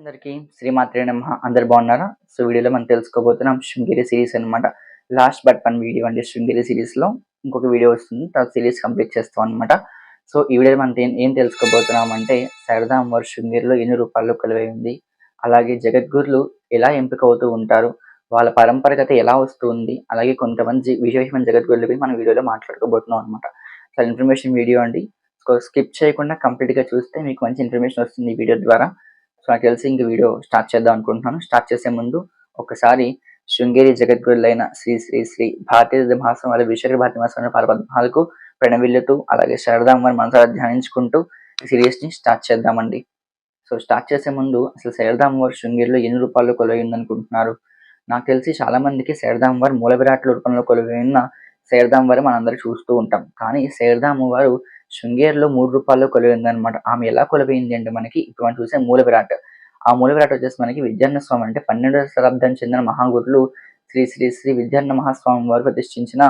అందరికీ శ్రీమాత్రే నమ్మ అందరు బాగున్నారా? సో వీడియోలో మనం తెలుసుకోబోతున్నాం శృంగేరి సిరీస్ అన్నమాట. లాస్ట్ బట్ వన్ వీడియో అండి శృంగేరి సిరీస్లో ఇంకొక వీడియో వస్తుంది. తర్వాత సిరీస్ కంప్లీట్ చేస్తాం అనమాట సో ఈ వీడియోలో మనం ఏం- ఏం తెలుసుకోబోతున్నాం అంటే శారదా అమ్మవారు శృంగేరిలో ఎన్ని రూపాల్లో కొలువై ఉంది. అలాగే జగద్గురులు ఎలా ఎంపిక అవుతూ ఉంటారు. వాళ్ళ పరంపరగత ఎలా వస్తుంది. అలాగే కొంతమంది విశేషమైన జగద్గురుల గురించి మనం వీడియోలో మాట్లాడుకోబోతున్నాం అనమాట చాలా ఇన్ఫర్మేషన్ వీడియో అండి. స్కిప్ చేయకుండా కంప్లీట్గా చూస్తే మీకు మంచి ఇన్ఫర్మేషన్ వస్తుంది ఈ వీడియో ద్వారా. సో నాకు తెలిసి ఇంక వీడియో స్టార్ట్ చేద్దాం అనుకుంటున్నాను. స్టార్ట్ చేసే ముందు ఒకసారి శృంగేరి జగద్గురులైన శ్రీ శ్రీ శ్రీ భారతీయ మహాసం అలాగే విశ్వ భారతీయ మహాసం పరపద్మాలకు ప్రణవిల్లుతూ అలాగే శారదాంబని మనసారా ధ్యానించుకుంటూ ఈ సిరీస్ని స్టార్ట్ చేద్దామండి. సో స్టార్ట్ చేసే ముందు అసలు శారదాంబవారు శృంగేరిలో ఎన్ని రూపాయలు కొలువై అనుకుంటున్నారు నాకు తెలిసి చాలా మందికి శారదాంబవారు మూల విరాట్ల రూపంలో కొలువై ఉన్న శారదాంబవారు మనందరూ చూస్తూ ఉంటాం. కానీ శారదాంబవారు శృంగేరిలో మూడు రూపాయల్లో కొలువై అనమాట ఆమె ఎలా కొలువైంది అంటే మనకి ఇప్పుడు మనం చూసే మూల విరాట్ ఆ మూల విరాట్ వచ్చేసి మనకి విద్యాన్న స్వామి అంటే పన్నెండవ శతాబ్దం చెందిన మహాగురులు శ్రీ శ్రీ శ్రీ విద్యాన్న మహాస్వామి వారు ప్రతిష్ఠించిన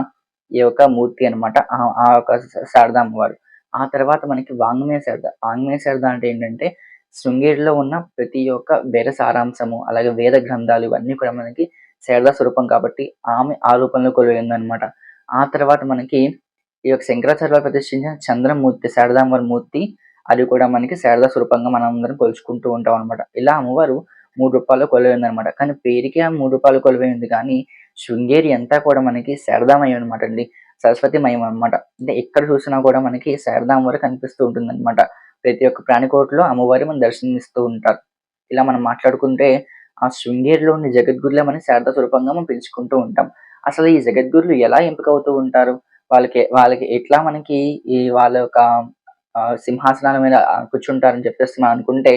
ఈ యొక్క మూర్తి అనమాట ఆ- ఆ యొక్క శారదామ్మ వారు. ఆ తర్వాత మనకి వాంగ్మయ శారద. వాంగ్మయ శారద అంటే ఏంటంటే శృంగేరిలో ఉన్న ప్రతి ఒక్క వేద సారాంశము అలాగే వేద గ్రంథాలు ఇవన్నీ కూడా మనకి శారదా స్వరూపం కాబట్టి ఆమె ఆ రూపంలో కొలువైందనమాట ఆ తర్వాత మనకి ఈ యొక్క శంకరాచార్య ప్రతిష్ఠించిన చంద్రమూర్తి శారదాంబర్ మూర్తి అది కూడా మనకి శారదా స్వరూపంగా మనం అందరం కొలుచుకుంటూ ఉంటాం అనమాట ఇలా అమ్మవారు మూడు రూపాయలు కొలువైంది అనమాట కానీ పేరుకి ఆ మూడు రూపాయలు కొలువైంది. కానీ శృంగేరి అంతా కూడా మనకి శారదామయం అనమాట అండి. సరస్వతిమయం అనమాట అంటే ఎక్కడ చూసినా కూడా మనకి శారదాంబవారు కనిపిస్తూ ఉంటుంది అనమాట ప్రతి ఒక్క ప్రాణికోట్లో అమ్మవారి మనం దర్శనమిస్తూ ఉంటారు. ఇలా మనం మాట్లాడుకుంటే ఆ శృంగేరిలో ఉన్న జగద్గురులే మనం శారదా స్వరూపంగా మనం పిలుచుకుంటూ ఉంటాం. అసలు ఈ జగద్గురులు ఎలా ఎంపిక అవుతూ ఉంటారు? వాళ్ళకి వాళ్ళకి ఎట్లా మనకి ఈ వాళ్ళ యొక్క సింహాసనాల మీద కూర్చుంటారని చెప్పేసి మనం అనుకుంటే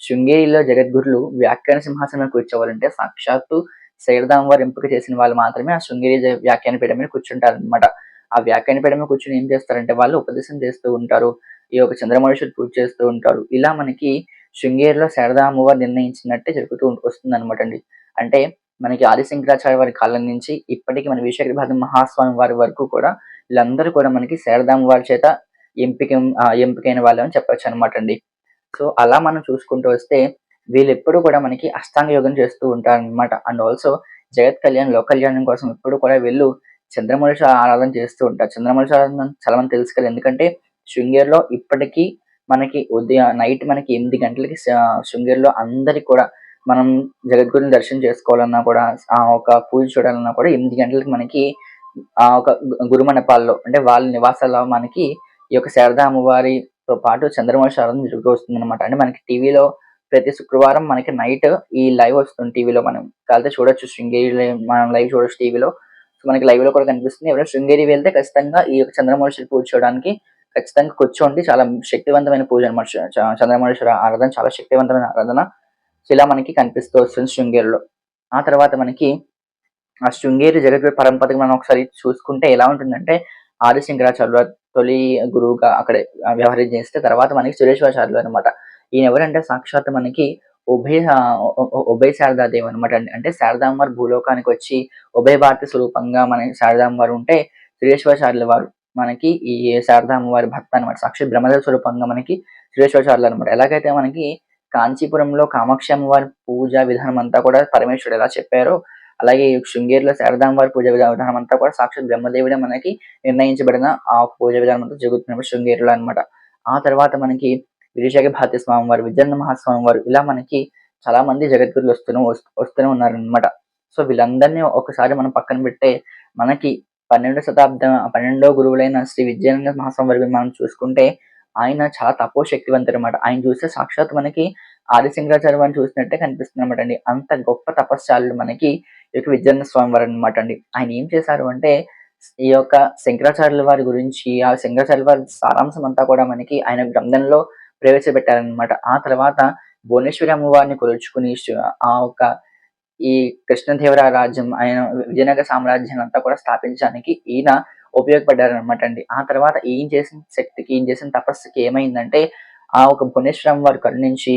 శృంగేరిలో జగద్గురులు వ్యాఖ్యాన సింహాసనం మీద కూర్చోవాలంటే సాక్షాత్తు శైరదాం వారు ఎంపిక చేసిన వాళ్ళు మాత్రమే ఆ శృంగేరి వ్యాఖ్యాన పీఠం మీద కూర్చుంటారనమాట ఆ వ్యాఖ్యాన పీఠం మీద ఏం చేస్తారంటే వాళ్ళు ఉపదేశం చేస్తూ ఉంటారు. ఈ యొక్క చంద్రమనుషుడు పూజ చేస్తూ ఉంటారు. ఇలా మనకి శృంగేరిలో శారదా అమ్మవారు నిర్ణయించినట్టే జరుగుతూ వస్తుంది అనమాట అండి. అంటే మనకి ఆదిశంకరాచార్య వారి కాలం నుంచి ఇప్పటికి మన విశాఖ భారత మహాస్వామి వారి వరకు కూడా వీళ్ళందరూ కూడా మనకి శారదామ్మ వారి చేత ఎంపిక ఎంపికైన వాళ్ళు అని చెప్పొచ్చు అనమాట అండి. సో అలా మనం చూసుకుంటూ వస్తే వీళ్ళు ఎప్పుడు కూడా మనకి అష్టాంగ యోగం చేస్తూ ఉంటారనమాట అండ్ ఆల్సో జగత్ కళ్యాణ్ లోక కళ్యాణం కోసం ఎప్పుడు కూడా వీళ్ళు చంద్రమనుష ఆరాధన చేస్తూ ఉంటారు. చంద్రమనుష ఆరాధన చాలా మంది తెలుసు కదా. ఎందుకంటే శృంగేరిలో ఇప్పటికీ మనకి ఉదయం నైట్ మనకి ఎనిమిది గంటలకి శ- శృంగేరిలో అందరికి కూడా మనం జగద్గురుని దర్శనం చేసుకోవాలన్నా కూడా ఆ ఒక పూజ చూడాలన్నా కూడా ఎనిమిది గంటలకి మనకి ఆ ఒక గురుమణపాల్లో అంటే వాళ్ళ నివాసాల్లో మనకి ఈ యొక్క శారదా అమ్మవారితో పాటు చంద్రమౌళి శారదం జరుగుతూ వస్తుంది అనమాట అంటే మనకి టీవీలో ప్రతి శుక్రవారం మనకి నైట్ ఈ లైవ్ వస్తుంది టీవీలో మనం. కాలితే చూడొచ్చు శృంగేరి మనం లైవ్ చూడొచ్చు టీవీలో. సో మనకి లైవ్లో కూడా కనిపిస్తుంది. ఎవరైనా శృంగేరి వెళ్తే ఖచ్చితంగా ఈ యొక్క చంద్రమౌళి పూజ చూడడానికి ఖచ్చితంగా కూర్చోండి. చాలా శక్తివంతమైన పూజ అనమాట చంద్రమౌళేశ్వర ఆరాధన చాలా శక్తివంతమైన ఆరాధన. సో ఇలా మనకి కనిపిస్తూ వస్తుంది శృంగేరిలో. ఆ తర్వాత మనకి ఆ శృంగేరి జగద్గురు పరంపరకి మనం ఒకసారి చూసుకుంటే ఎలా ఉంటుందంటే ఆది శంకరాచార్యుల తొలి గురువుగా అక్కడ వ్యవహారం చేస్తే తర్వాత మనకి సురేశ్వరాచార్యులు అనమాట ఈయన ఎవరంటే సాక్షాత్ మనకి ఉభయ ఉభయ శారదాదేవి అనమాట అంటే శారదాంబర్ భూలోకానికి వచ్చి ఉభయ భారతి స్వరూపంగా మన శారదాంబర్ ఉంటే సురేశ్వరాచార్యుల వారు మనకి ఈ శారదాంబవారి భక్త అనమాట సాక్షి బ్రహ్మదేవ స్వరూపంగా మనకి సురేశ్వరాచార్యులు అనమాట ఎలాగైతే మనకి కాంచీపురంలో కామాక్షి అమ్మవారి పూజ విధానం అంతా కూడా పరమేశ్వరుడు ఎలా చెప్పారో అలాగే ఈ శృంగేరిలో శారదాం వారి పూజ విధానం అంతా కూడా సాక్షాత్ బ్రహ్మదేవుడే మనకి నిర్ణయించబడిన ఆ పూజ విధానం అంతా జరుగుతున్నప్పుడు శృంగేరిలో అనమాట ఆ తర్వాత మనకి విరిశేఖ భారతి స్వామి వారు విజయన్న మహాస్వామి వారు ఇలా మనకి చాలా మంది జగద్గురులు వస్తూనే వస్తూ- వస్తూనే ఉన్నారనమాట సో వీళ్ళందరినీ ఒకసారి మనం పక్కన పెట్టే మనకి పన్నెండో శతాబ్దం పన్నెండో గురువులైన శ్రీ విజయనంద మహాస్వామి వారి మనం చూసుకుంటే ఆయన చాలా తపో శక్తివంతుడు అనమాట ఆయన చూస్తే సాక్షాత్ మనకి ఆదిశంకరాచార్య వారిని చూసినట్టే కనిపిస్తుంది అనమాట అండి. అంత గొప్ప తపశ్చాలు మనకి ఈ యొక్క విద్యానంద స్వామి వారు అనమాట అండి. ఆయన ఏం చేశారు అంటే ఈ యొక్క శంకరాచార్యుల వారి గురించి ఆ శంకరాచార్యుల వారి సారాంశం అంతా కూడా మనకి ఆయన గ్రంథంలో ప్రవేశపెట్టారనమాట ఆ తర్వాత భువనేశ్వరి అమ్మవారిని కొలుచుకుని ఆ ఒక ఈ కృష్ణదేవరాయ రాజ్యం ఆయన విజయనగర సామ్రాజ్యాన్ని అంతా కూడా స్థాపించడానికి ఈయన ఉపయోగపడ్డారనమాట అండి. ఆ తర్వాత ఏం చేసిన శక్తికి ఏం చేసిన తపస్సుకి ఏమైందంటే ఆ ఒక భువనేశ్వరం వారి కరుణించి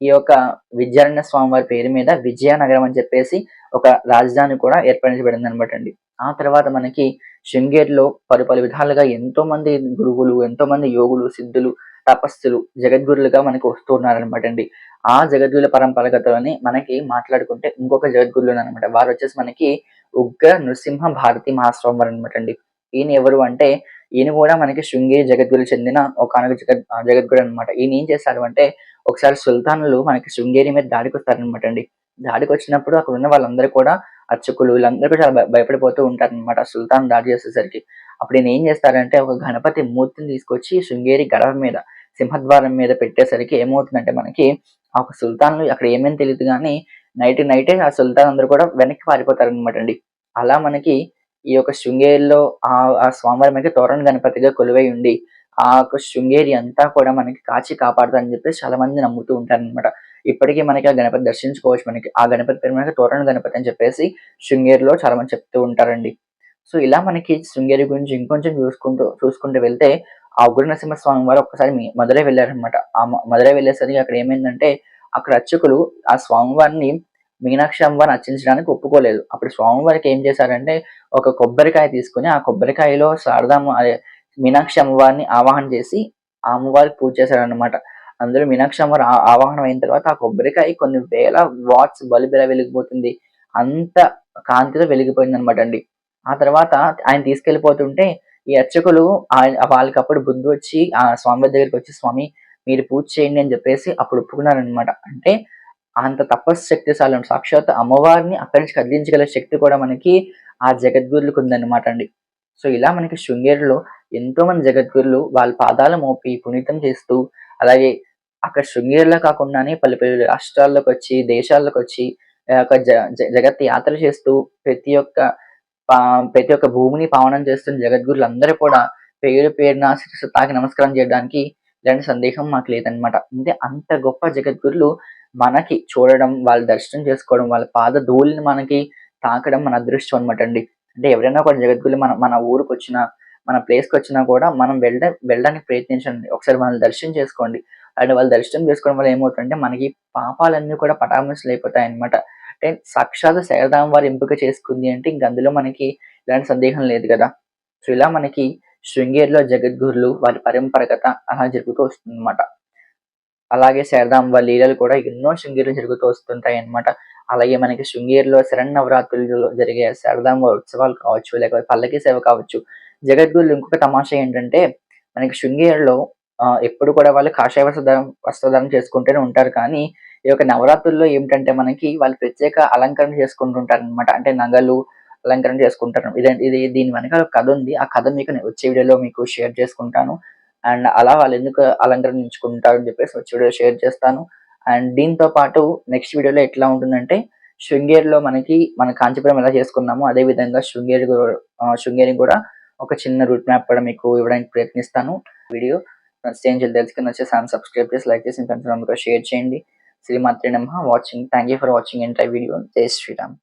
ఈ యొక్క విద్యారణ్య స్వామి వారి పేరు మీద విజయనగరం అని చెప్పేసి ఒక రాజధాని కూడా ఏర్పడించబడింది అనమాట అండి. ఆ తర్వాత మనకి శృంగేరిలో పలు పలు విధాలుగా ఎంతో మంది గురువులు ఎంతో మంది యోగులు సిద్ధులు తపస్సులు జగద్గురులుగా మనకి వస్తూ ఉన్నారనమాట అండి. ఆ జగద్గురుల పరంపరగతలోని మనకి మాట్లాడుకుంటే ఇంకొక జగద్గురులు అనమాట వారు వచ్చేసి మనకి ఉగ్ర నృసింహ భారతి మహాస్వామి వారు అనమాట అండి. ఈయన ఎవరు అంటే ఈయన కూడా మనకి శృంగేరి జగద్గురు చెందిన ఒక జగద్ జగద్గురు అనమాట ఈయన ఏం చేశారు అంటే ఒకసారి సుల్తానులు మనకి శృంగేరి మీద దాడికి వస్తారనమాట అండి దాడికి వచ్చినప్పుడు అక్కడ ఉన్న వాళ్ళందరూ కూడా అర్చకులు వీళ్ళందరూ కూడా చాలా భయపడిపోతూ ఉంటారనమాట సుల్తాన్ దాడి చేసేసరికి. అప్పుడు ఈయన ఏం చేస్తారంటే ఒక గణపతి మూర్తిని తీసుకొచ్చి శృంగేరి గడవ మీద సింహద్వారం మీద పెట్టేసరికి ఏమవుతుందంటే మనకి ఆ ఒక సుల్తాన్లు అక్కడ ఏమేమి తెలియదు కానీ నైట్ నైటే ఆ సుల్తాన్ అందరూ కూడా వెనక్కి పారిపోతారు అనమాట అండి అలా మనకి ఈ యొక్క శృంగేరిలో ఆ ఆ స్వామివారి మనకి తోరణ గణపతిగా కొలువై ఉండి ఆ యొక్క శృంగేరి అంతా కూడా మనకి కాచి కాపాడుతుందని చెప్పేసి చాలా మంది నమ్ముతూ ఉంటారనమాట ఇప్పటికీ మనకి ఆ గణపతి దర్శించుకోవచ్చు. మనకి ఆ గణపతి పేరు మనకి తోరణ గణపతి అని చెప్పేసి శృంగేరిలో చాలా మంది చెప్తూ ఉంటారండి. సో ఇలా మనకి శృంగేరి గురించి ఇంకొంచెం చూసుకుంటూ చూసుకుంటూ వెళ్తే ఆ ఉగ్రనరసింహస్వామి వారు ఒక్కసారి మధురై వెళ్ళారనమాట ఆ మధురై వెళ్ళేసరికి అక్కడ ఏమైందంటే అక్కడ అర్చకులు ఆ స్వామివారిని మీనాక్షి అమ్మవారిని అర్చించడానికి ఒప్పుకోలేదు. అప్పుడు స్వామివారికి ఏం చేశారంటే ఒక కొబ్బరికాయ తీసుకుని ఆ కొబ్బరికాయలో శారదామ్మ అదే మీనాక్షి అమ్మవారిని ఆవాహన చేసి ఆ అమ్మవారికి పూజ చేశారనమాట అందులో మీనాక్షి అమ్మవారు ఆవాహనం అయిన తర్వాత ఆ కొబ్బరికాయ కొన్ని వేల వాట్స్ బలిబిల వెలిగిపోతుంది. అంత కాంతిలో వెలిగిపోయింది అనమాట అండి. ఆ తర్వాత ఆయన తీసుకెళ్ళిపోతుంటే ఈ అర్చకులు వాళ్ళకి అప్పుడు బుద్ధి వచ్చి ఆ స్వామి దగ్గరికి వచ్చి స్వామి మీరు పూజ చేయండి అని చెప్పేసి అప్పుడు ఒప్పుకున్నారనమాట అంటే అంత తపస్సు శక్తిశాలం సాక్షాత్ అమ్మవారిని అక్కడి నుంచి కదిలించగల శక్తి కూడా మనకి ఆ జగద్గురులకు ఉందన్నమాట అండి. సో ఇలా మనకి శృంగేరిలో ఎంతో మంది జగద్గురులు వాళ్ళ పాదాలు మోపి పునీతం చేస్తూ అలాగే అక్కడ శృంగేరిలో కాకుండానే పలు పలు రాష్ట్రాల్లోకి వచ్చి దేశాల్లోకి వచ్చి ఒక జగత్ యాత్ర చేస్తూ ప్రతి ఒక్క ప్రతి ఒక్క భూమిని పావనం చేస్తున్న జగద్గురులు అందరూ కూడా పేరు పేరున తాకి నమస్కారం చేయడానికి ఇలాంటి సందేహం మాకు లేదనమాట అంటే అంత గొప్ప జగద్గురులు మనకి చూడడం వాళ్ళ దర్శనం చేసుకోవడం వాళ్ళ పాద ధూళిని మనకి తాకడం మన అదృష్టం అనమాట అండి. అంటే ఎవరైనా ఒక జగద్గురులు మన మన ఊరికి వచ్చినా మన ప్లేస్కి వచ్చినా కూడా మనం వెళ్ళ వెళ్ళడానికి ప్రయత్నించండి. ఒకసారి వాళ్ళని దర్శనం చేసుకోండి. అండ్ వాళ్ళు దర్శనం చేసుకోవడం వల్ల ఏమవుతుందంటే మనకి పాపాలన్నీ కూడా పటామస్లు అయిపోతాయి అనమాట అంటే సాక్షాత్ శారదాం వారు ఎంపిక చేసుకుంది అంటే ఇంక అందులో మనకి ఇలాంటి సందేహం లేదు కదా. సో ఇలా మనకి శృంగేరిలో జగద్గురులు వారి పరంపరగత అలా జరుగుతూ వస్తుంది అనమాట అలాగే శారదాంబ లీలలు కూడా ఎన్నో శృంగేరిలో జరుగుతూ వస్తుంటాయి అనమాట అలాగే మనకి శృంగేరిలో శరణవరాత్రులు జరిగే శారదాంబ ఉత్సవాలు కావచ్చు లేకపోతే పల్లకి సేవ కావచ్చు జగద్గురులు ఇంకొక తమాషా ఏంటంటే మనకి శృంగేరిలో ఎప్పుడు కూడా వాళ్ళు కాషాయ వస్త్రధారం వస్త్రధారం చేసుకుంటూనే ఉంటారు. కానీ ఈ యొక్క నవరాత్రుల్లో ఏమిటంటే మనకి వాళ్ళు ప్రత్యేక అలంకరణ చేసుకుంటుంటారు అనమాట అంటే నగలు అలంకరణ చేసుకుంటారు. ఇది ఇది దీని వెనకాల కథ ఉంది. ఆ కథ మీకు వచ్చే వీడియోలో మీకు షేర్ చేసుకుంటాను. అండ్ అలా వాళ్ళు ఎందుకు అలంకరించుకుంటారు అని చెప్పేసి వచ్చే వీడియో షేర్ చేస్తాను. అండ్ దీంతో పాటు నెక్స్ట్ వీడియోలో ఎట్లా ఉంటుందంటే శృంగేరిలో మనకి మన కాంచీపురం ఎలా చేసుకున్నామో అదే విధంగా శృంగేరి శృంగేరి కూడా ఒక చిన్న రూట్ మ్యాప్ కూడా మీకు ఇవ్వడానికి ప్రయత్నిస్తాను. వీడియో నచ్చితే తెలుసుకుని వచ్చి ఛానల్ సబ్స్క్రైబ్ చేసి లైక్ చేసి ఫ్రెండ్స్ షేర్ చేయండి. శ్రీమాత్రి నమ్మ watching thank you for watching entire video Jai Shri Ram.